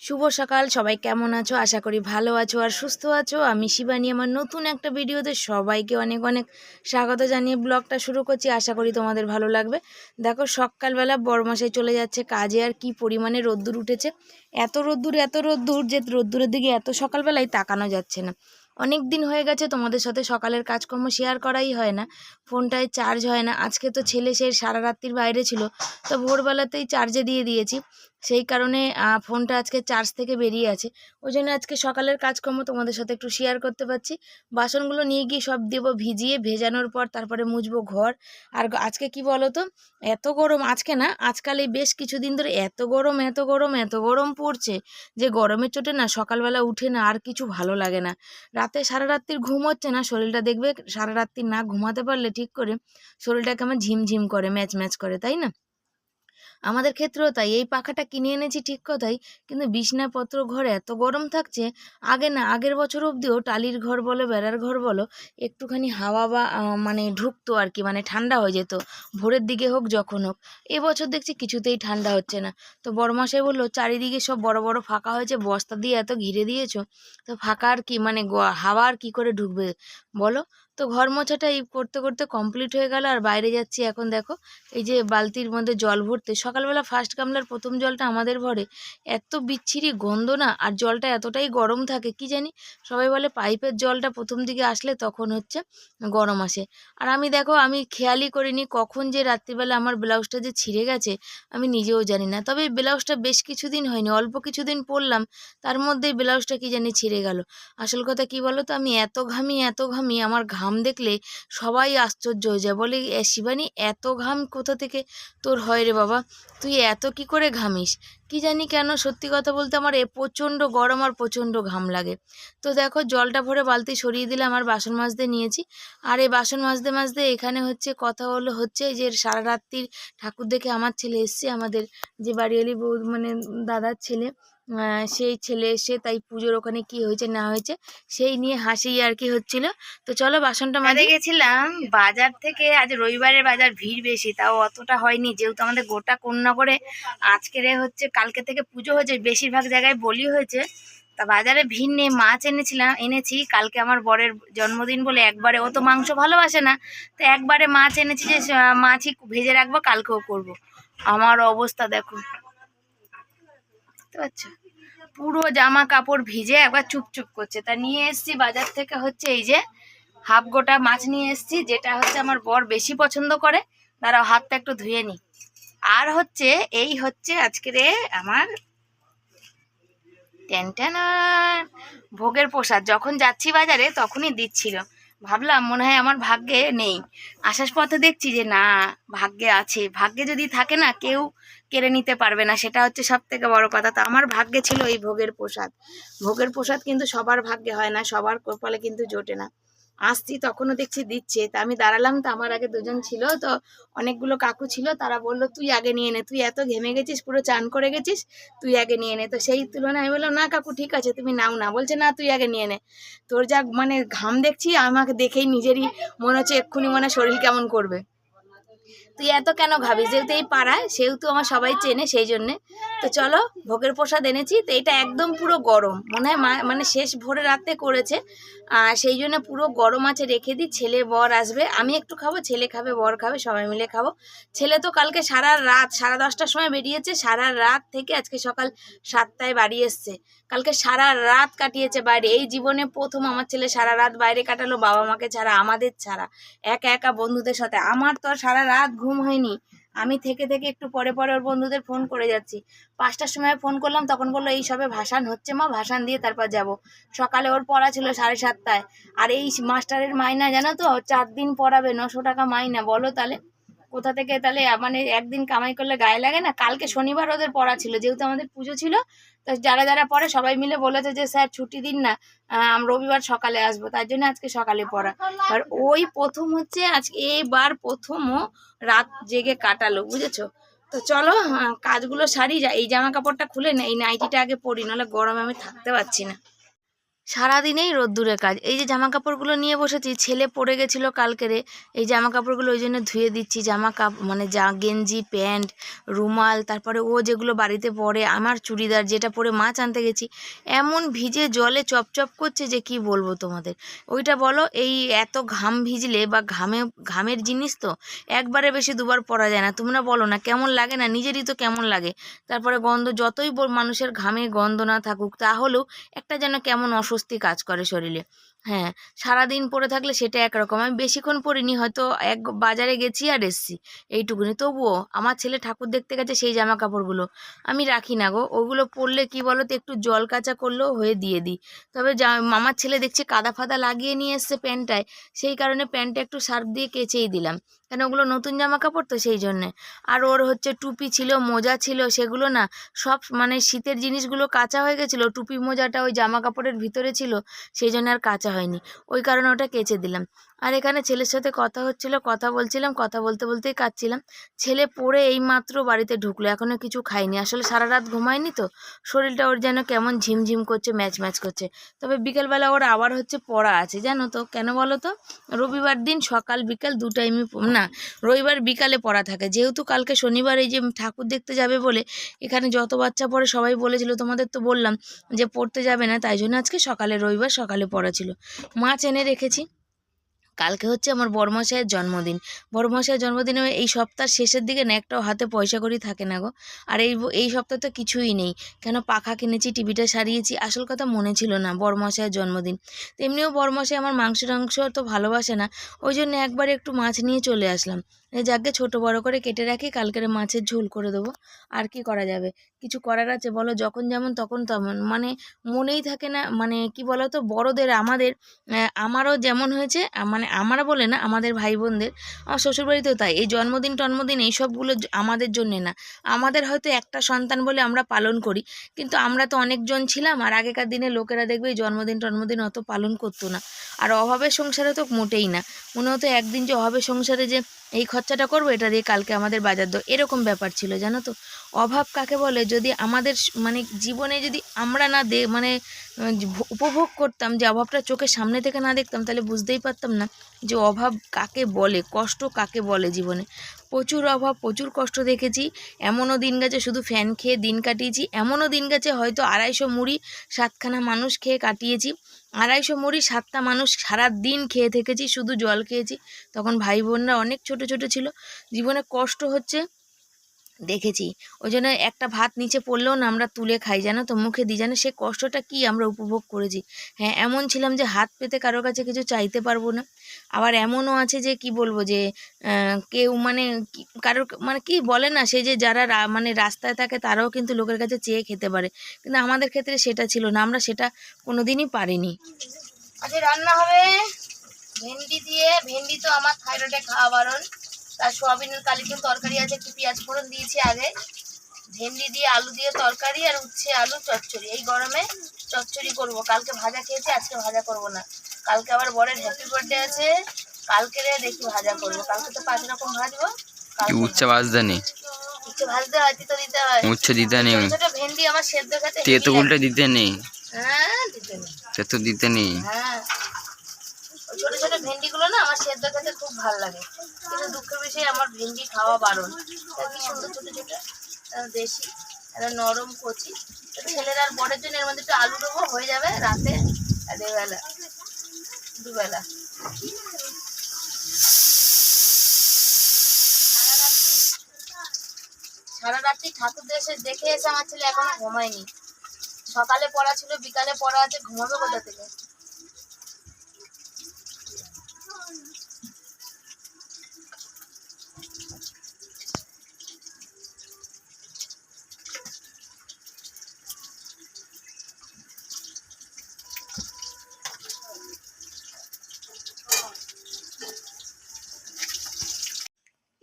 শুভ সকাল, সবাই কেমন আছো? আশা করি ভালো আছো আর সুস্থ আছো। আমি শিবানী, আমার নতুন একটা ভিডিওতে সবাইকে অনেক অনেক স্বাগত জানিয়ে ব্লগটা শুরু করছি। আশা করি তোমাদের ভালো লাগবে। দেখো, সকালবেলা বরমাসায় চলে যাচ্ছে কাজে, আর কি পরিমাণে রোদ্দুর উঠেছে। এত রোদ্দুর এত রোদ্দুর যে রোদ্দুরের দিকে এত সকালবেলায় তাকানো যাচ্ছে না। অনেক দিন হয়ে গেছে তোমাদের সাথে সকালের কাজকর্ম শেয়ার করাই হয় না। ফোনটায় চার্জ হয় না। আজকে তো ছেলে সে সারা রাত্রির বাইরে ছিল, তো ভোরবেলাতেই চার্জে দিয়ে দিয়েছি। সেই কারণে ফোনটা আজকে চার্জ থেকে বেরিয়ে আছে। ওই জন্য আজকে সকালের কাজকর্ম তোমাদের সাথে একটু শেয়ার করতে পারছি। বাসনগুলো নিয়ে গিয়ে সব দেবো ভিজিয়ে, ভেজানোর পর তারপরে মুছবো ঘর। আর আজকে কি বলো তো এত গরম, আজকে না, আজকাল এই বেশ কিছুদিন ধরে এত গরম এত গরম এত গরম পড়ছে যে গরমের চোটে না সকালবেলা উঠে না আর কিছু ভালো লাগে না। রাতে সারা রাত্রির ঘুম হচ্ছে না, শরীরটা দেখবে সারা রাত্রি না ঘুমাতে পারলে ঠিক করে শরীরটা কেমন ঝিমঝিম করে, ম্যাচ ম্যাচ করে, তাই না? আমাদের ক্ষেত্রেও তাই। এই পাখাটা কিনে এনেছি ঠিক কথাই, কিন্তু বিছনাপত্র ঘর এত গরম থাকছে, আগে না, আগের বছর অবধিও টালির ঘর বলো, বেড়ার ঘর বলো, একটুখানি হাওয়া বা মানে ঢুকতো আর কি মানে ঠান্ডা হয়ে যেত। ভোরের দিকে হোক, যখন হোক। এবছর দেখছি কিছুতেই ঠান্ডা হচ্ছে না। তো বড়মাসাই বলল, চারিদিকে সব বড় বড় ফাঁকা হয়েছে, বস্তা দিয়ে এত ঘিরে দিয়েছ, তো ফাঁকা আর কি মানে হাওয়া আর কি করে ঢুকবে? বলো তো ঘর মোছাটা এই করতে করতে কমপ্লিট হয়ে গেল। আর বাইরে যাচ্ছি এখন দেখো, এই যে বালতির মধ্যে জল ভরতে। সকালবেলা ফার্স্ট গামলার প্রথম জলটা আমাদের ভরে এত বিচ্ছিরি গন্ধ না, আর জলটা এতটাই গরম থাকে, কি জানি? সবাই বলে পাইপের জলটা প্রথম দিকে আসলে তখন হচ্ছে গরম আসে। আর আমি দেখো, আমি খেয়ালই করিনি কখন যে রাত্রিবেলা আমার ব্লাউজটা যে ছিঁড়ে গেছে, আমি নিজেও জানি না। তবে ব্লাউজটা বেশ কিছুদিন হয়নি, অল্প কিছুদিন পরলাম, তার মধ্যেই ব্লাউজটা কি জানি ছিঁড়ে গেল। আসল কথা কি বলো তো আমি এত ঘামি এত ঘামি, আমার ঘাম দেখলে সবাই আশ্চর্য হয়ে যায়। বলে "এ, শিবানী এত ঘাম কোথা থেকে তোর হয় রে বাবা? তুই এত কি করে ঘামিস? কি জানি কেন সত্যি কথা বলতে আমার এ প্রচণ্ড গরম আর প্রচণ্ড ঘাম লাগে। তো দেখো জলটা ভরে বালতি সরিয়ে দিলে আমার বাসন মাজতে নিয়েছি। আর এই বাসন মাজতে মাজতে এখানে হচ্ছে কথা হলো হচ্ছে যে সারা রাত্রির ঠাকুর দেখে আমার ছেলে এসছে। আমাদের যে বাড়িয়ালি বউ মানে দাদার ছেলে সেই ছেলে এসে তাই পুজোর ওখানে কি হয়েছে না হয়েছে সেই নিয়ে হাসি আর কি হচ্ছিল। তো চলো বাসনটা মাজে। গেছিলাম বাজার থেকে আজ রবিবারের বাজার ভিড় বেশি তাও অতটা হয়নি। যেহেতু আমাদের গোটা কন্যা করে আজকের হচ্ছে কালকে থেকে পুজো হয়েছে বেশিরভাগ জায়গায় বলি হয়েছে। তা বাজারে ভিড় নিয়ে মাছ এনেছিলাম এনেছি। কালকে আমার বরের জন্মদিন বলে একবারে ও তো মাংস ভালোবাসে না তো একবারে মাছ এনেছি যে মাছই ভেজে রাখব কালকেও করব। আমার অবস্থা দেখো। বুঝতে পারছ? পুরো জামা কাপড় ভিজে একবার চুপচুপ করছে। তা নিয়ে এসছি বাজার থেকে হচ্ছে এই যে হাফ গোটা মাছ নিয়ে এসছি, যেটা হচ্ছে আমার বর বেশি পছন্দ করে। দাঁড়াও, হাতটা একটু ধুয়ে নি আর হচ্ছে, এই হচ্ছে আজকের আমার টেনটেনা ভোগের প্রসাদ। যখন যাচ্ছি বাজারে, তখনই দিচ্ছিল। ভাবলাম, মনে হয় আমার ভাগ্যে নেই। আসার পথে দেখছি যে না, ভাগ্যে আছে। ভাগ্যে যদি থাকে না, কেউ কেড়ে নিতে পারবে না, সেটা হচ্ছে সব থেকে বড় কথা। তো আমার ভাগ্যে ছিল এই ভোগের প্রসাদ। ভোগের প্রসাদ কিন্তু সবার ভাগ্যে হয় না, সবার কপালে কিন্তু জোটে না। আসছি, তখনও দেখছি দিচ্ছে। তা আমি দাঁড়ালাম, তো আমার আগে দুজন ছিল, তো অনেকগুলো কাকু ছিল, তারা বলল, তুই আগে নিয়ে নে, তুই এত ঘেমে গেছিস, পুরো চান করে গেছিস, তুই আগে নিয়ে নে। তো সেই তুলনায় আমি বললাম, না কাকু, ঠিক আছে, তুমি নাও না। বলছে, না, তুই আগে নিয়ে নে। তোর যা মানে ঘাম দেখছি, আমাকে দেখেই নিজেরই মনে হচ্ছে এক্ষুনি মনে শরীর কেমন করবে। তুই এত কেন ভাবিস যেহেতু এই পাড়ায়, সেহেতু আমার সবাই চেনে সেই জন্যে। তো চলো, ভোগের প্রসাদ এনেছি। তো এটা একদম পুরো গরম। মনে হয় মানে শেষ ভোরে রাতে করেছে। আর সেই জন্য পুরো গরম আছে, রেখে দিই। ছেলে বর আসবে। আমি একটু খাব, ছেলে খাবে, বর খাবে, সবাই মিলে খাব। ছেলে তো কালকে সারা রাত, সাড়ে দশটার সময় বেরিয়েছে। সারা রাত থেকে আজকে সকাল সাতটায় বাড়ি এসছে। কালকে সারা রাত কাটিয়েছে বাইরে। এই জীবনে প্রথম আমার ছেলে সারা রাত বাইরে কাটালো, বাবা মাকে ছাড়া, আমাদের ছাড়া, একা একা বন্ধুদের সাথে। আমার তো আর সারা রাত ঘুম হয়নি। আমি থেকে থেকে একটু পরে পরে ওর বন্ধুদের ফোন করে যাচ্ছি। পাঁচটার সময় ফোন করলাম, তখন বলল, এই সবে ভাসান হচ্ছে মা, ভাসান দিয়ে তারপর যাব। সকালে ওর পড়া ছিল সাড়ে সাতটায়। আর এই মাস্টারের মাইনা জানো তো, চার দিন পড়াবে, নশো টাকা মাইনা। বলো তাহলে। কোথা থেকে তাহলে মানে একদিন কামাই করলে গায়ে লাগে না? কালকে শনিবার ওদের পড়া ছিল, যেহেতু আমাদের পুজো ছিল, তো যারা যারা পড়ে সবাই মিলে বলেছে যে, স্যার, ছুটি দিন না আমরা রবিবার সকালে আসব। তার জন্য আজকে সকালে পড়া। আর ওই প্রথম হচ্ছে আজকে এইবার প্রথমও রাত জেগে কাটালো, বুঝেছ? তো চলো কাজগুলো সারি, যা, এই জামা কাপড়টা খুলে না, এই নাইটিটা আগে পরি, নাহলে গরমে আমি থাকতে পারছি না। সারাদিনেই রোদ্দুরে কাজ। এই যে জামা কাপড়গুলো নিয়ে বসেছি, ছেলে পড়ে গেছিল কালকেরে এই জামা কাপড়গুলো ওই জন্য ধুয়ে দিচ্ছি। জামা কাপ মানে যা গেঞ্জি, প্যান্ট, রুমাল, তারপরে ও যেগুলো বাড়িতে পরে, আমার চুড়িদার যেটা পরে মাছ আনতে গেছি, এমন ভিজে জলে চপচপ করছে যে কি বলব তোমাদের? ওইটা বলো, এই এত ঘাম ভিজলে বা ঘামে, ঘামের জিনিস তো একবারে বেশি দুবার পরা যায় না। তোমরা বলো না, কেমন লাগে না? নিজেরই তো কেমন লাগে। তারপরে গন্ধ, যতই মানুষের ঘামে গন্ধ না থাকুক, তাহলেও একটা যেন কেমন অস্বস্তি কাজ করে শরীরে। হ্যাঁ সারাদিন পরে থাকলে সেটা একরকম আমি বেশিক্ষণ পরিনি হয়তো এক বাজারে গেছি আর এসছি। এইটুকুনি। তবুও আমার ছেলে ঠাকুর দেখতে গেছে সেই জামা কাপড়গুলো আমি রাখি না গো। ওগুলো পরলে কি বলো তো একটু জল কাচা করলেও হয়ে দিয়ে দিই। তবে আমার ছেলে দেখছি কাদা ফাদা লাগিয়ে নিয়ে এসছে প্যান্টটায়। সেই কারণে প্যান্টটা একটু সার্ফ দিয়ে কেচেই দিলাম। কেন ওগুলো নতুন জামা কাপড় তো সেই জন্যে। আর ওর হচ্ছে টুপি ছিল, মোজা ছিল, সেগুলো না সব মানে শীতের জিনিসগুলো কাঁচা হয়ে গেছিল। টুপি মোজাটা ওই জামা কাপড়ের ভিতরে ছিল। সেই জন্য আর কাঁচা হয়নি। ওই কারণে ওটা কেচে দিলাম। আর এখানে ছেলের সাথে কথা হচ্ছিল, কথা বলছিলাম, কথা বলতে বলতেই কাচ্ছিলাম ছেলে পড়ে এই মাত্র বাড়িতে ঢুকলো এখনও কিছু খায়নি। আসলে সারা রাত ঘুমায়নি তো, শরীরটা ওর যেন কেমন ঝিমঝিম করছে ম্যাচ ম্যাচ করছে। তবে বিকেলবেলা ওর আবার হচ্ছে পড়া আছে, জানো তো? কেন বলো তো? রবিবার দিন সকাল বিকাল দু টাইমই না, রবিবার বিকালে পড়া থাকে। যেহেতু কালকে শনিবার এই যে ঠাকুর দেখতে যাবে বলে, এখানে যত বাচ্চা পড়ে সবাই বলেছিল, তোমাদের তো বললাম যে পড়তে যাবে না, তাই জন্য আজকে সকালে, রবিবার সকালে পড়া ছিল। মাছ এনে রেখেছি। কালকে হচ্ছে আমার বড়মশাইয়ের জন্মদিন। বড়মশাইয়ের জন্মদিনে এই সপ্তাহ শেষের দিকে না একটাও হাতে পয়সা করি থাকে না গো। আর এই এই সপ্তাহ তো কিছুই নেই। কেন পাখা কিনেছি, টিভিটা সারিয়েছি, আসল কথা মনে ছিল না বড়মশাইয়ের জন্মদিন। তেমনিও বড়মশাই আমার মাংস টাংস তো ভালোবাসে না, ওই জন্য একবার একটু মাছ নিয়ে চলে আসলাম। যাকে ছোট বড় করে কেটে রাখি, কালকের মাছের ঝোল করে দেবো। আর কি করা যাবে? কিছু করার আছে, বলো? যখন যেমন তখন তেমন। মানে মনেই থাকে না মানে কি বলো তো বড়দের, আমাদের আমারও যেমন হয়েছে মানে আমারও বলে না, আমাদের ভাই বোনদের আমার শ্বশুরবাড়িতেও তাই। এই জন্মদিন, টন্মদিন এইসবগুলো আমাদের জন্যে না। আমাদের হয়তো একটা সন্তান বলে আমরা পালন করি, কিন্তু আমরা তো অনেকজন ছিলাম, আর আগেকার দিনে লোকেরা দেখবে এই জন্মদিন, টন্মদিন অত পালন করতো না। আর অভাবের সংসারে তো মোটেই না। মনে হতো একদিন যে অভাবের সংসারে যে এই খরচাটা করব, এটা দিয়ে কালকে আমাদের বাজার দর। এরকম ব্যাপার ছিল, জানো তো? অভাব কাকে বলে? যদি আমাদের মানে জীবনে যদি আমরা না দে মানে উপভোগ করতাম, যে অভাবটা চোখের সামনে থেকে না দেখতাম, তাহলে বুঝতেই পারতাম না যে অভাব কাকে বলে, কষ্ট কাকে বলে জীবনে। প্রচুর অভাব, প্রচুর কষ্ট দেখেছি। এমনও দিন গেছে, শুধু ফ্যান খেয়ে দিন কাটিয়েছি। এমনও দিন গেছে, হয়তো আড়াইশো মুড়ি, সাতখানা মানুষ খেয়ে কাটিয়েছি। আড়াইশো মুড়ি সাতটা মানুষ সারা দিন খেয়ে থেকেছি, শুধু জল খেয়েছি। তখন ভাই বোনরা অনেক ছোট ছোট ছিল। জীবনে কষ্ট হচ্ছে দেখেছি। ওই জন্য একটা ভাত নিচে পড়লেও না আমরা তুলে খাই, জানো তো? মুখে দিই, জানো? সে কষ্টটা কি আমরা উপভোগ করেছি? হ্যাঁ এমন ছিলাম যে হাত পেতে কারোর কাছে কিছু চাইতে পারব না। আবার এমনও আছে যে, কি বলব যে কেউ মানে কারোর মানে কি বলে না, সে যে যারা মানে রাস্তায় থাকে তারাও কিন্তু লোকের কাছে চেয়ে খেতে পারে। কিন্তু আমাদের ক্ষেত্রে সেটা ছিল না, আমরা সেটা কোনোদিনই পারিনি। আজকে রান্না হবে ভেন্ডি দিয়ে, ভেন্ডি তো আমার থাইরয়েডে খাওয়া বারণ। তার সোয়াবিনের কালিকুর তরকারি আছে একটু পেঁয়াজ ফোড়ন দিয়েছি আগে। ভেন্ডি দিয়ে আলু দিয়ে তরকারি আর উচ্ছে আলু চচ্চড়ি। এই গরমে চচ্চড়ি করব। কালকে ভাজা খেয়েছি আজকে ভাজা করব না। কালকে আবার বরের হ্যাপি বার্থডে আছে। কালকে দেখি ভাজা করব। কালকে তো পাঁচ রকম ভাজবো। কালকে উচ্চা নেই? উচ্ছে ভাজতে হয় তো দিতে হয়। উচ্ছে দিতে নেই। ভেন্ডি আমার সেদ্ধ খেতে তেঁতুলটা দিতে নেই। হ্যাঁ দিতে নেই। দিতে নেই। হ্যাঁ। ছোট ছোট ভেন্ডিগুলো না আমার সেদ্ধ খেতে খুব ভালো লাগে। কিন্তু দুঃখের বিষয়ে, আমার ভেন্ডি খাওয়া বারণ। কি সুন্দর ছোট ছোট? দেশি। নরম কচি। ছেলের আর বড়ের জন্য এর মধ্যে একটু আলু দেবো, হয়ে যাবে রাতে দুবেলা। রাত্রি সারা রাত্রি ঠাকুর দেশে দেখে এসে আমার ছেলে এখনও ঘুমায়নি। সকালে পড়া ছিল, বিকালে পড়া আছে, ঘুমাবে কোথা থেকে?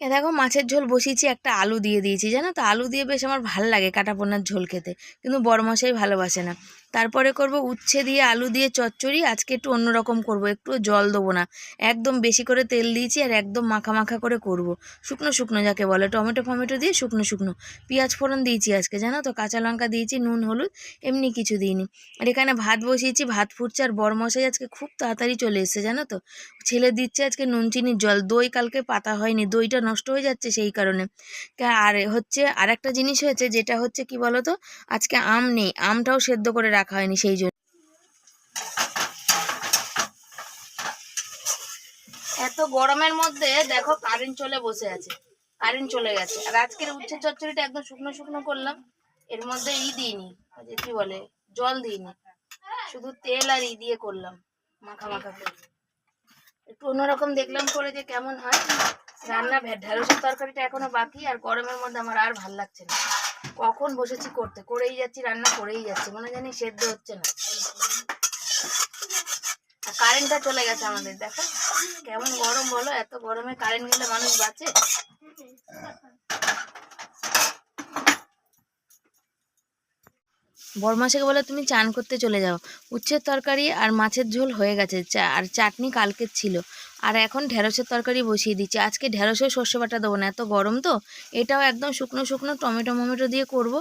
দেখো মাছের ঝোল বসিয়েছি, একটা আলু দিয়ে দিয়েছি, জানো তো? আলু দিয়ে বেশ আমার ভালো লাগে কাটা পোনার ঝোল খেতে। কিন্তু বড় মশাই ভালোবাসে না। তারপরে করব উচ্ছে দিয়ে আলু দিয়ে চচ্চড়ি, আজকে একটু অন্যরকম করব, একটু জল দেবো না। একদম বেশি করে তেল দিয়েছি আর একদম মাখা মাখা করে করব। শুকনো শুকনো যাকে বলে, টমেটো ফমেটো দিয়ে শুকনো শুকনো। পেঁয়াজ ফোড়ন দিয়েছি আজকে, জানো তো? কাঁচা লঙ্কা দিয়েছি, নুন, হলুদ, এমনি কিছু দিইনি। আর এখানে ভাত বসিয়েছি, ভাত ফুটছে আর বরমশাই আজকে খুব তাড়াতাড়ি চলে এসেছে, জানো তো? ছেলে দিচ্ছে আজকে নুন চিনির জল, দই, কালকে পাতা হয়নি, দইটা নষ্ট হয়ে যাচ্ছে সেই কারণে। আর হচ্ছে আর একটা জিনিস হয়েছে, যেটা হচ্ছে কি বলতো? আজকে আম নেই, আমটাও সেদ্ধ করে রাখা হয়নি সেই জন্য। এত গরমের মধ্যে দেখো কারেন্ট চলে বসে আছে কারেন্ট চলে গেছে। আর আজকের উচ্ছে চচ্চড়িটা একদম শুকনো শুকনো করলাম, এর মধ্যে ই দিইনি যে কি বলে, জল দিইনি, শুধু তেল আর ই দিয়ে করলাম, মাখা মাখা করে। একটু অন্যরকম দেখলাম করে যে কেমন হয়। রান্না ঢেঁড়সের তরকারিটা এখনও বাকি, আর গরমের মধ্যে আমার আর ভালো লাগছে না। কখন বসেছি করতে, করেই যাচ্ছি, রান্না করেই যাচ্ছি, মনে জানি সেদ্ধ হচ্ছে না। কারেন্টটা চলে গেছে আমাদের, দেখো কেমন গরম বলো, এত গরমে কারেন্ট গেলে মানুষ বাঁচে। বরমাসাকে বলে তুমি চান করতে চলে যাও, উচ্ছের তরকারি আর মাছের ঝোল হয়ে গেছে আর চাটনি কালকের ছিল। আর এখন ঢেঁড়সের তরকারি বসিয়ে দিচ্ছি। আজকে ঢেঁড়সের সর্ষে বাটা দেবো না, এত গরম তো। এটাও একদম শুকনো শুকনো টমেটো মমেটো দিয়ে করব।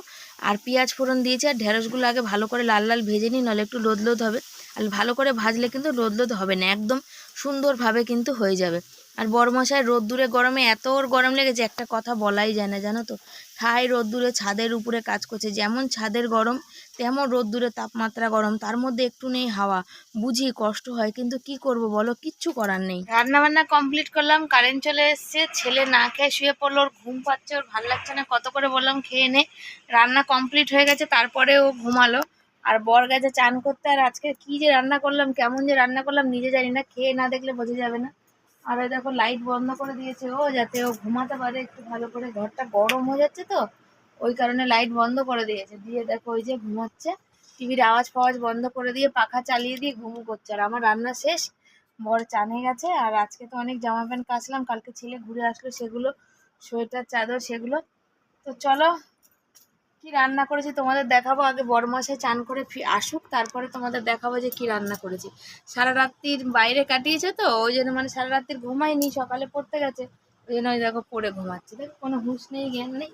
আর পেঁয়াজ ফোড়ন দিয়েছি, আর ঢেঁড়সগুলো আগে ভালো করে লাল লাল ভেজে নিই নাহলে একটু লোদ লোদ হবে। আর ভালো করে ভাজলে কিন্তু লোদ লোদ হবে না, একদম সুন্দরভাবে কিন্তু হয়ে যাবে। আর বড়মশাই রোদ্দুরে গরমে এত ওর গরম লেগেছে, একটা কথা বলাই যায় না, জানো তো? ঠাই রোদ্দুরে ছাদের উপরে কাজ করছে, যেমন ছাদের গরম তেমন রোদ্দুরে তাপমাত্রা গরম, তার মধ্যে একটু নেই হাওয়া। বুঝি কষ্ট হয়, কিন্তু কি করব বলো? কিচ্ছু করার নেই। রান্না বান্না কমপ্লিট করলাম কারেন্ট চলে এসেছে, ছেলে না খেয়ে শুয়ে পড়ল, ওর ঘুম পাচ্ছে, ওর ভালো লাগছে না, কত করে বললাম, খেয়ে নে। রান্না কমপ্লিট হয়ে গেছে, তারপরে ও ঘুমালো। আর বর গেছে চান করতে, আর আজকে কি যে রান্না করলাম, কেমন যে রান্না করলাম, নিজে জানি না, খেয়ে না দেখলে বোঝা যাবে না। আর দেখো লাইট বন্ধ করে দিয়েছে ও, যাতে ও ঘুমাতে পারে, একটু ভালো করে। ঘরটা গরম হয়ে যাচ্ছে তো ওই কারণে লাইট বন্ধ করে দিয়েছে। দিয়ে দেখো ওই যে ঘুমাচ্ছে। টিভির আওয়াজ ফাওয়াজ বন্ধ করে দিয়ে পাখা চালিয়ে দিয়ে ঘুমু করছে। আর আমার রান্না শেষ। বর চানে গেছে। আর আজকে তো অনেক জামা প্যান্ট কাচলাম। কালকে ছেলে ঘুরে আসলো। সেগুলো, সোয়েটার, চাদর, সেগুলো। তো চলো, কি রান্না করেছি তোমাদের দেখাবো। আগে মশাই চান করে আসুক। তারপরে তোমাদের দেখাবো যে কি রান্না করেছি। সারা রাত্রির বাইরে কাটিয়েছে তো, ওই জন্য মানে সারা রাত্রির ঘুমায়নি। সকালে পড়তে গেছে। ওই জন্য ওই দেখো পড়ে ঘুমাচ্ছে। দেখো, কোনো হুঁশ নেই, জ্ঞান নেই।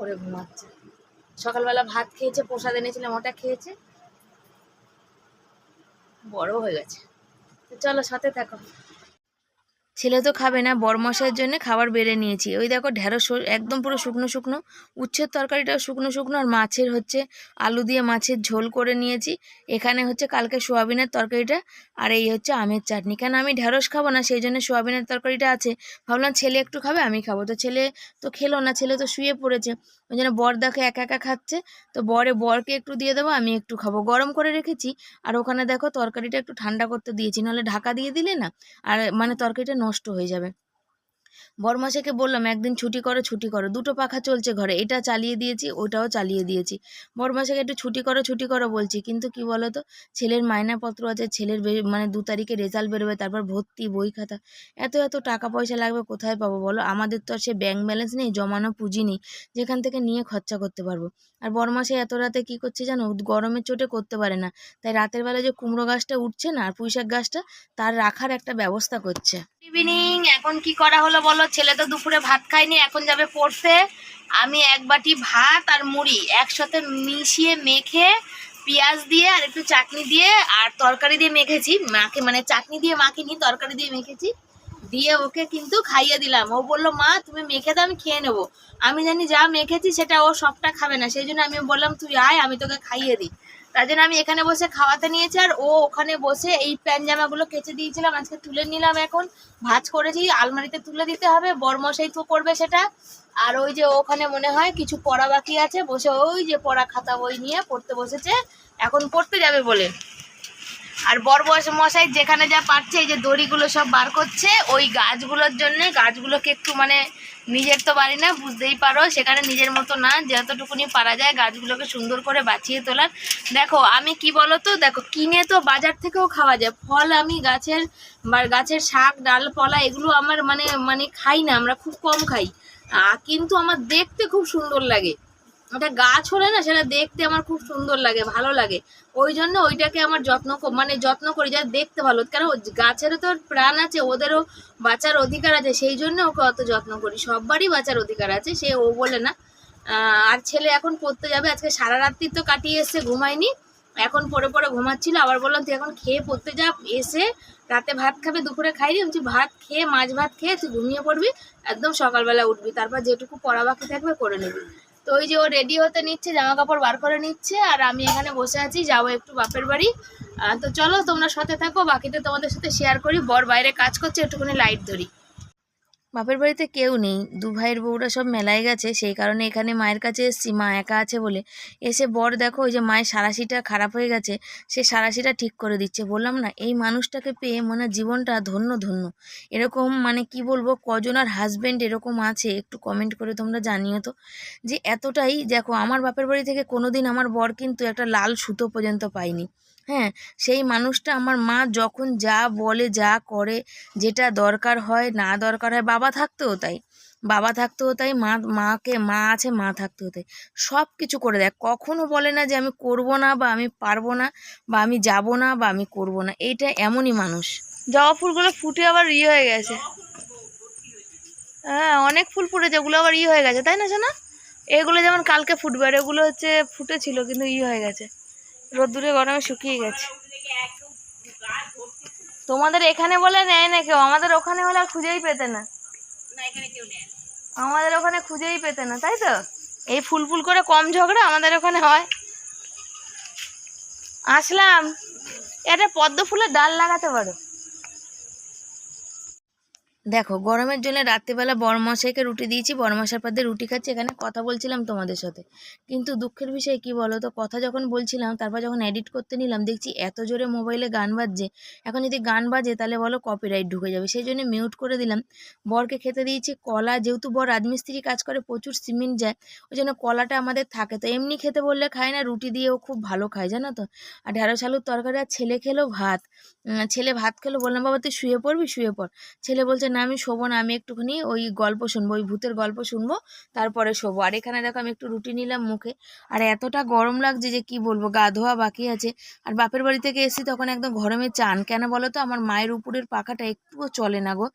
পড়ে ঘুমাচ্ছে। সকালবেলা ভাত খেয়েছে, প্রসাদ এনেছিলাম, ওটা খেয়েছে। বড় হয়ে গেছে। চলো সাথে থাকো। ছেলে তো খাবে না, বরমশাইয়ের জন্য খাবার বেড়ে নিয়েছি। ওই দেখো ঢেঁড়স একদম পুরো শুকনো শুকনো, উচ্ছের তরকারিটাও শুকনো শুকনো আর মাছের হচ্ছে আলু দিয়ে মাছের ঝোল করে নিয়েছি। এখানে হচ্ছে কালকে সোয়াবিনের তরকারিটা আর এই হচ্ছে আমের চাটনি। কেন আমি ঢেঁড়স খাব না, সেই জন্য সোয়াবিনের তরকারিটা আছে। ভাবলাম ছেলে একটু খাবে, আমি খাব। তো ছেলে তো খেলো না, ছেলে তো শুয়ে পড়েছে। ওই জন্য বর দেখো একা একা খাচ্ছে। তো বরে, বরকে একটু দিয়ে দেবো, আমি একটু খাব। গরম করে রেখেছি। আর ওখানে দেখো তরকারিটা একটু ঠান্ডা করতে দিয়েছি। নাহলে ঢাকা দিয়ে দিলে না, আর মানে তরকারিটা নষ্ট হয়ে যাবে। বরমাসাকে বললাম, একদিন ছুটি করো ছুটি করো। দুটো পাখা চলছে ঘরে, এটা চালিয়ে দিয়েছি, ওটাও চালিয়ে দিয়েছি। বরমাসাকে একটু ছুটি করো ছুটি করো বলছি। কিন্তু কি বলো তো ছেলের মায়নাপত্র আছে, ছেলের মানে দু তারিখে রেজাল্ট বেরোবে, তারপর ভর্তি বই খাতা। এত এত টাকা পয়সা লাগবে, কোথায় পাবো বলো? আমাদের তো আর সে ব্যাংক ব্যালেন্স নেই, জমানো পুঁজি নেই। যেখান থেকে নিয়ে খরচা করতে পারব। আর বরমাসে এত রাতে কি করছে জানো? গরমের চোটে করতে পারে না। তাই রাতের বেলা যে কুমড়ো গাছটা উঠছে না, আর পুঁইশাক গাছটা, তার রাখার একটা ব্যবস্থা করছে। ইভিনিং এখন কি করা হলো বলো? ছেলে তো দুপুরে ভাত খায়নি, এখন যাবে পড়তে। আমি এক বাটি ভাত আর মুড়ি একসাথে মিশিয়ে মেখে পেঁয়াজ দিয়ে আর একটু চাটনি দিয়ে আর তরকারি দিয়ে মেখেছি। মাকে মানে চাটনি দিয়ে মাখিনি, তরকারি দিয়ে মেখেছি। দিয়ে ওকে কিন্তু খাইয়ে দিলাম। ও বলল, মা, তুমি মেখে দাও, আমি খেয়ে নেব। আমি জানি যা মেখেছি সেটা ও সবটা খাবে না। সেই জন্য আমি বললাম, তুই আয়, আমি তোকে খাইয়ে দিই। তার জন্য আমি এখানে বসে খাওয়াতে নিয়েছি, আর ও ওখানে বসে এই প্যান্ট জামাগুলো কেচে দিয়েছিলাম। আজকে তুলে নিলাম এখন। ভাজ করেছি, আলমারিতে তুলে দিতে হবে, বরমশাই তো করবে সেটা। আর ওই যে ওখানে মনে হয় কিছু পড়া বাকি আছে, বসে ওই যে পড়া খাতা বই নিয়ে পড়তে বসেছে। এখন পড়তে যাবে বলে। আর বর মশাই যেখানে যা পারছে, এই যে দড়িগুলো সব বার করছে, ওই গাছগুলোর জন্য, গাছগুলোকে একটু মানে নিজের তো বাড়ি না, বুঝতেই পারো। সেখানে নিজের মতো না, যতটুকুনি পারা যায় গাছগুলোকে সুন্দর করে বাঁচিয়ে তোলার। দেখো, আমি কি বলো তো দেখো, কিনে তো বাজার থেকেও খাওয়া যায়। ফল আমি গাছের গাছের শাক, ডাল ডালপালা এগুলো আমার মানে মানে খাই না, আমরা খুব কম খাই। কিন্তু আমার দেখতে খুব সুন্দর লাগে। একটা গাছ হলে না সেটা দেখতে আমার খুব সুন্দর লাগে, ভালো লাগে। ওই জন্য ওইটাকে আমার যত্ন মানে যত্ন করি যা দেখতে ভালো। কেন গাছেরও তো প্রাণ আছে, ওদেরও বাঁচার অধিকার আছে, সেই জন্য ওকে অত যত্ন করি। সববারই বাঁচার অধিকার আছে, সে ও বলে না। আর ছেলে এখন পড়তে যাবে, আজকে সারা রাত্রি তো কাটিয়ে এসছে, ঘুমায়নি। এখন পরে পরে ঘুমাচ্ছিল, আবার বললাম, তুই এখন খেয়ে পড়তে যা, এসে রাতে ভাত খাবে, দুপুরে খাইনি বলছি, ভাত খেয়ে, মাছ ভাত খেয়ে তুই ঘুমিয়ে পড়বি, একদম সকালবেলা উঠবি। তারপর যেটুকু পড়া বাকি থাকবে, করে নিবি। তো ওই যে ও রেডি হতে নিচ্ছে জামা কাপড় বার করে নিচ্ছে, আর আমি এখানে বসে আছি, যাব একটু বাপের বাড়ি। তো চলো তোমরা সাথে থাকো, বাকিটা তোমাদের সাথে শেয়ার করি। বর বাইরে কাজ করছে, একটুখানি লাইট ধরি। বাপের বাড়িতে কেউ নেই। দু ভাইয়ের বউরা সব মেলায় গেছে। সেই কারণে এখানে মায়ের কাছে এসছি। মা একা আছে বলে। এসে বর দেখো, ওই যে মায়ের সারাশিটা খারাপ হয়ে গেছে। সে সারাশিটা ঠিক করে দিচ্ছে। বললাম, না, এই মানুষটাকে পেয়ে মনে জীবনটা ধন্য ধন্য। এরকম মানে কি বলব, কজন আর হাজব্যান্ড এরকম আছে? একটু কমেন্ট করে তোমরা জানিও তো। যে এতটাই, দেখো, আমার বাপের বাড়ি থেকে কোনোদিন আমার বর কিন্তু একটা লাল সুতো পর্যন্ত পাইনি হ্যাঁ সেই মানুষটা আমার মা যখন যা বলে, যা করে, যেটা দরকার হয়, না দরকার হয়, বাবা থাকতেও তাই। বাবা থাকতেও তাই, মা, মাকে, মা আছে, মা থাকতেও তাই। সব কিছু করে দেয়। কখনো বলে না যে, আমি করব না বা আমি পারব না বা আমি যাব না বা আমি করব না। এইটা এমনই মানুষ। জবা ফুলগুলো ফুটে আবার ইয়ে হয়ে গেছে। হ্যাঁ অনেক ফুল ফুটেছে ওগুলো আবার ইয়ে হয়ে গেছে, তাই না শোনা এগুলো যেমন কালকে ফুটবে, আর এগুলো হচ্ছে ফুটেছিল, কিন্তু ইয়ে হয়ে গেছে। রোদ্দুরে গরমে শুকিয়ে গেছে। তোমাদের এখানে বলে নেয় না কেউ আমাদের ওখানে হলে আর খুঁজেই পেতে না। আমাদের ওখানে খুঁজেই পেতে না তাই তো? এই ফুল ফুল করে কম ঝগড়া আমাদের ওখানে হয়। আসলাম। এটা পদ্ম ফুলের ডাল লাগাতে পারো। দেখো, গরমের জন্য রাত্রিবেলা বড়মশাইকে রুটি দিয়েছি বড়মশার পাতে রুটি খাচ্ছি, এখানে কথা বলছিলাম তোমাদের সাথে। কিন্তু দুঃখের বিষয় কি বলো তো কথা যখন বলছিলাম, তারপর যখন এডিট করতে নিলাম, দেখছি এত জোরে মোবাইলে গান বাজছে। এখন যদি গান বাজে, তাহলে বলো কপিরাইট ঢুকে যাবে। সেই জন্য মিউট করে দিলাম। বরকে খেতে দিয়েছি কলা, যেহেতু বর রাজমিস্ত্রি কাজ করে, প্রচুর সিমেন্ট যায়, ওই জন্য কলাটা আমাদের থাকে। তো এমনি খেতে বললে খায় না, রুটি দিয়েও খুব ভালো খায়, জানো তো? আর ঢেঁড়স আলুর তরকারি, আর ছেলে খেলো ভাত। ছেলে ভাত খেলো, বললাম, বাবা, তুই শুয়ে পড়বি? শুয়ে পড়। ছেলে বলছে না আমি শোবো না, আমি একটুখানি ওই গল্প শুনব, ওই ভূতের গল্প শুনব, তারপরে শোবো। আর এখানে দেখো আমি একটু রুটি নিলাম মুখে। আর এতটা গরম লাগছে যে কি বলব, গা ধোয়া বাকি আছে। আর বাপের বাড়ি থেকে এসেছি তখন একদম গরমে চান। কেন বলো তো, আমার মায়ের উপরের পাখাটা একটুও চলে না গো।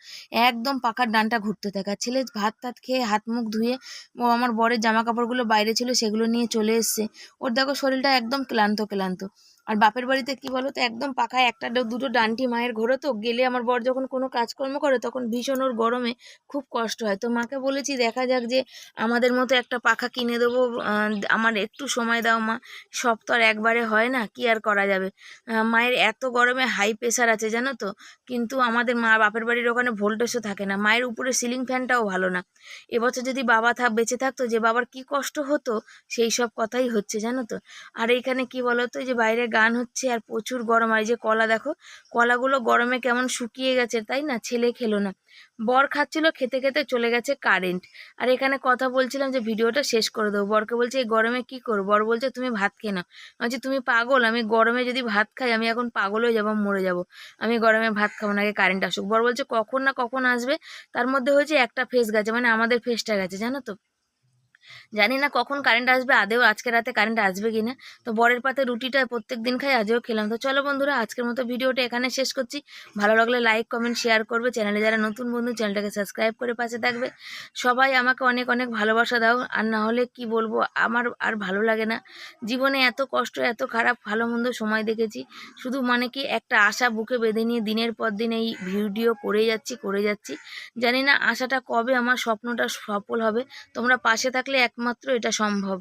একদম পাখার ডানটা ঘুরতে থাকে। ছেলে ভাত টাত খেয়ে হাত মুখ ধুয়ে ও আমার বরের জামা কাপড়গুলো বাইরে ছিল সেগুলো নিয়ে চলে এসছে। ওর দেখো শরীরটা একদম ক্লান্ত ক্লান্ত। আর বাপের বাড়িতে কি বলো তো একদম পাখায় একটা দুটো ডান্টি মায়ের ঘোরে তো, গেলে আমার বর যখন কোনো কাজকর্ম করে তখন ভীষণ ওর গরমে খুব কষ্ট হয়। তো মাকে বলেছি, দেখা যাক যে আমাদের মতো একটা পাখা কিনে দেবো আমার একটু সময় দাও মা, সব তো আর একবারে হয় না, কি আর করা যাবে? মায়ের এত গরমে হাই প্রেশার আছে জানো তো, কিন্তু আমাদের মা বাপের বাড়ির ওখানে ভোল্টেজও থাকে না, মায়ের উপরে সিলিং ফ্যানটাও ভালো না। এবছর যদি বাবা থাক বেঁচে থাকতো যে বাবার কি কষ্ট হতো, সেই সব কথাই হচ্ছে জানো তো। আর এইখানে কি বলতো, এই যে বাইরে গান হচ্ছে আর প্রচুর গরম। আর এই যে কলা দেখো, কলাগুলো গরমে কেমন শুকিয়ে গেছে, তাই না? ছেলে খেলো না। বর খাচ্ছিল, খেতে খেতে চলে গেছে কারেন্ট আর এখানে কথা বলছিলাম যে ভিডিওটা শেষ করে দেবো। বরকে বলছে, এই গরমে কি করব? বর বলছে, তুমি ভাত খেয়ে নাও। বলছি, তুমি পাগল? আমি গরমে যদি ভাত খাই, আমি এখন পাগল হয়ে যাব, মরে যাব। আমি গরমে ভাত খাব না, আগে কারেন্ট আসুক। বর বলছে, কখন না কখন আসবে? তার মধ্যে হয়েছে একটা ফেস গেছে মানে আমাদের ফেসটা গেছে, জানো তো? জানি না কখন কারেন্ট আসবে, আদেও আজকে রাতে কারেন্ট আসবে কি না তো বরের পাতে রুটিটা প্রত্যেক দিন খাই, আজও খেলাম। তো চলো বন্ধুরা, আজকের মতো ভিডিওটা এখানে শেষ করছি। ভালো লাগলে লাইক কমেন্ট শেয়ার করবে। চ্যানেলে যারা নতুন বন্ধু চ্যানেলটাকে সাবস্ক্রাইব করে পাশে থাকবে। সবাই আমাকে অনেক অনেক ভালোবাসা দাও। আর না হলে কি বলব, আমার আর ভালো লাগে না। জীবনে এত কষ্ট, এত খারাপ, ভালো মন্দ সময় দেখেছি। শুধু মানে কি একটা আশা বুকে বেঁধে নিয়ে দিনের পর দিন এই ভিডিও করে যাচ্ছি করে যাচ্ছি। জানি না আশাটা কবে আমার স্বপ্নটা সফল হবে। তোমরা পাশে থাকলে একমাত্র এটা সম্ভব।